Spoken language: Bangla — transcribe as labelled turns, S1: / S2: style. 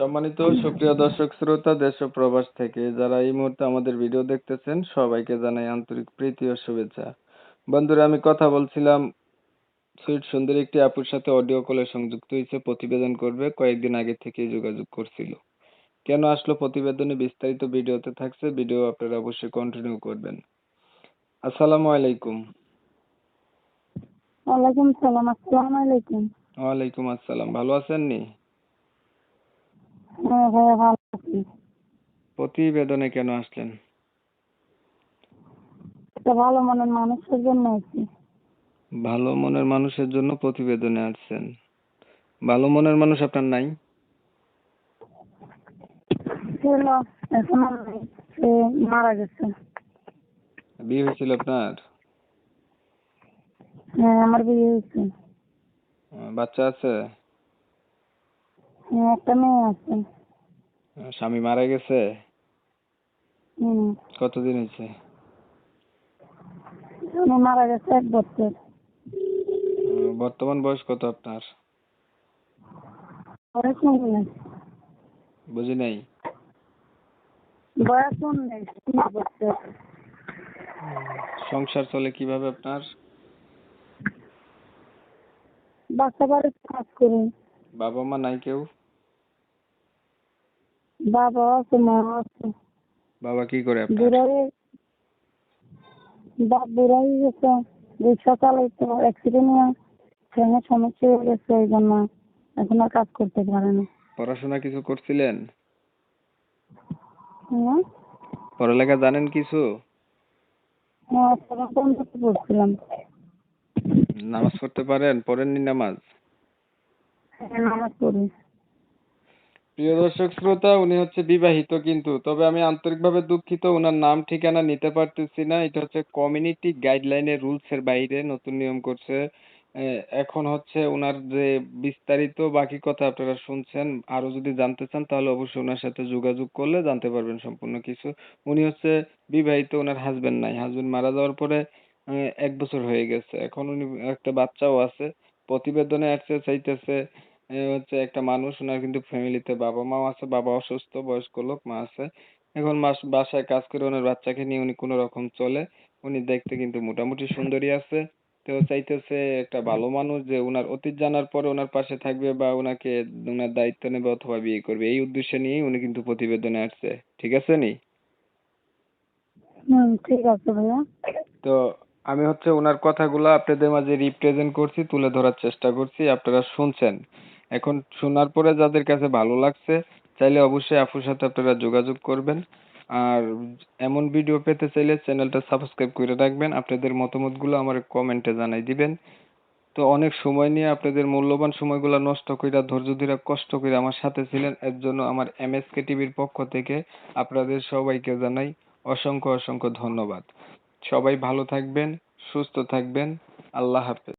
S1: সম্মানিত সুপ্রিয় দর্শক শ্রোতা দেশ ও প্রবাস থেকে যারা এই মুহূর্তে আমাদের ভিডিও দেখতেছেন সবাইকে জানাই আন্তরিক প্রীতি ও শুভেচ্ছা। বন্ধুরা আমি কথা বলছিলাম সুইট সুন্দর একটি আপুর সাথে অডিও কলে সংযুক্ত হয়েছে প্রতিবেদন করবে কয়েকদিন আগে থেকেই যোগাযোগ করছিল। কেন আসলো প্রতিবেদনে বিস্তারিত ভিডিওতে থাকছে ভিডিও আপনারা অবশ্যই কন্টিনিউ করবেন। আসসালামু আলাইকুম।
S2: ওয়ালাইকুম সালাম আসসালামু আলাইকুম।
S1: ওয়ালাইকুম আসসালাম ভালো আছেন নি?
S2: হ্যাঁ হ্যাঁ ভালো আছি।
S1: প্রতিবেদনে কেন আসলেন?
S2: একটা ভালো মনের মানুষের জন্য আছি।
S1: ভালো মনের মানুষের জন্য প্রতিবেদনে আসছেন। ভালো মনের মানুষ আপনার নাই?
S2: ছিল এখন আর নেই সে মারা গেছে।
S1: বিয়ে হয়েছিল আপনার?
S2: হ্যাঁ আমার বিয়ে হয়েছে।
S1: আহ, বাচ্চা আছে?
S2: একটা মেয়ে আছে।
S1: স্বামী মারা গেছে? কতদিন হয়েছে?
S2: উনি মারা গেছে এক বছর।
S1: বর্তমান বয়স কত আপনার?
S2: বয়স নেই।
S1: বুঝি নাই।
S2: বয়স নেই বছর।
S1: সংসার চলে কীভাবে আপনার?
S2: বাসা বাড়িতে কাজ করি।
S1: বাবা মা নাই কেউ?
S2: বাবা আছে মা আছে।
S1: বাবা কি করে আপনার?
S2: বুড়াই বাপ বুড়াই গেছে রিক্সা চালাইতো অ্যাক্সিডেন্ট নিয়ে ট্রেনের সমস্যা হয়ে গেছে এই জন্য এখন আর কাজ করতে পারে না।
S1: পড়াশোনা কিছু করছিলেন?
S2: হ্যাঁ
S1: পড়ালেখা জানেন কিছু?
S2: হ্যাঁ পড়ছিলাম
S1: নামাজ পড়তে পারেন? পড়েননি নামাজ?
S2: হ্যাঁ নামাজ পড়ি।
S1: প্রিয় দর্শক শ্রোতা, উনি হচ্ছে বিবাহিত কিন্তু, তবে আমি আন্তরিকভাবে দুঃখিত ওনার নাম ঠিকানা নিতে পারতেছি না। এটা হচ্ছে কমিউনিটি গাইডলাইনের রুলস এর বাইরে নতুন নিয়ম করছে। এখন হচ্ছে ওনার যে বিস্তারিত বাকি কথা আপনারা শুনছেন আরও যদি জানতে চান, তাহলে অবশ্যই ওনার সাথে যোগাযোগ করলে জানতে পারবেন সম্পূর্ণ কিছু। উনি হচ্ছে বিবাহিত ওনার হাজবেন্ড নাই। হাজবেন্ড মারা যাওয়ার পরে এক বছর হয়ে গেছে। এখন উনি একটা বাচ্চাও আছে, প্রতিবেদনে আসছে, চাইতেছে এ হচ্ছে একটা মানুষ ওনার কিন্তু ফ্যামিলিতে বাবা মাও আছে বাবা অসুস্থ বয়স্ক লোক মা আছে। এখন মাস বাসায় কাজ করে ওনার বাচ্চাকে নিয়ে উনি কোনো রকম চলে উনি দেখতে কিন্তু মোটামুটি সুন্দরী আছে। তো চাইতেছে একটা ভালো মানুষ যে ওনার অতীত জানার পরে ওনার পাশে থাকবে বা ওনাকে ওনার দায়িত্ব নেবে অথবা বিয়ে করবে। এই উদ্দেশ্যে নিয়েই উনি কিন্তু প্রতিবেদনে আসছে। ঠিক আছে নি?
S2: ঠিক আছে ভাইয়া।
S1: তো আমি হচ্ছে ওনার কথাগুলো আপনাদের মাঝে রিপ্রেজেন্ট করছি তুলে ধরার চেষ্টা করছি আপনারা শুনছেন। এখন শোনার পরে যাদের কাছে ভালো লাগছে, চাইলে অবশ্যই আপুর সাথে আপনারা যোগাযোগ করবেন। আর এমন ভিডিও পেতে চাইলে চ্যানেলটা সাবস্ক্রাইব করে রাখবেন। আপনাদের মতামতগুলো আমার কমেন্টে জানাই দিবেন। তো অনেক সময় নিয়ে আপনাদের মূল্যবান সময়গুলো নষ্ট কইরা, ধৈর্য ধরে কষ্ট করে আমার সাথে ছিলেন। এর জন্য আমার এমএসকে টিভির পক্ষ থেকে আপনাদের সবাইকে জানাই অসংখ্য অসংখ্য ধন্যবাদ। সবাই ভালো থাকবেন, সুস্থ থাকবেন। আল্লাহ হাফেজ।